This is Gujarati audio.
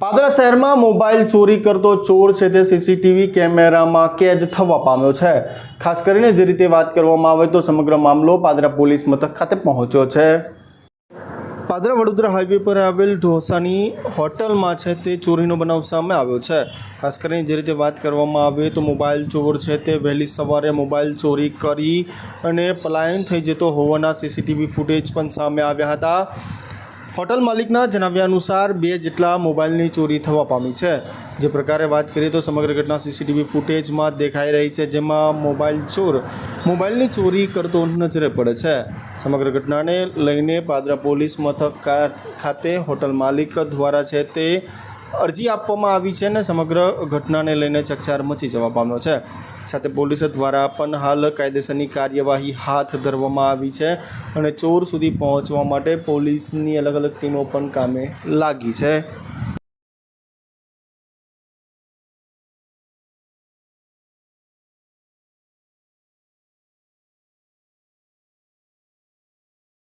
પાદરા શહેરમાં મોબાઈલ ચોરી કરતો ચોર છે તે સીસીટીવી કેમેરામાં કેદ થવા પામ્યો છે. ખાસ કરીને જે રીતે વાત કરવામાં આવે તો સમગ્ર મામલો પાદરા પોલીસ મથક ખાતે પહોંચ્યો છે. પાદરા વડોદરા હાઈવે પર આવેલ ઢોસાની હોટલમાં છે તે ચોરીનો બનાવ સામે આવ્યો છે. ખાસ કરીને જે રીતે વાત કરવામાં આવે તો મોબાઈલ ચોર છે તે વહેલી સવારે મોબાઈલ ચોરી કરી અને પલાયન થઈ જતો હોવાના સીસીટીવી ફૂટેજ પણ સામે આવ્યા હતા. હોટલ માલિકના જણાવ્યા અનુસાર બે જેટલા મોબાઈલની ચોરી થવા પામી છે. જે પ્રકારે વાત કરીએ તો સમગ્ર ઘટના સીસીટીવી ફૂટેજમાં દેખાઈ રહી છે, જેમાં મોબાઈલ ચોર મોબાઈલની ચોરી કરતો નજરે પડે છે. સમગ્ર ઘટનાને લઈને પાદરા પોલીસ મથક ખાતે હોટલ માલિક દ્વારા છે તે અરજી આપવામાં આવી છે અને સમગ્ર ઘટનાને લઈને ચકચાર મચી જવા પામ્યો છે. સાથે પોલીસ દ્વારા પણ હાલ કાયદેસરની કાર્યવાહી હાથ ધરવામાં આવી છે અને ચોર સુધી પહોંચવા માટે પોલીસની અલગ અલગ ટીમો પણ કામે લાગી છે.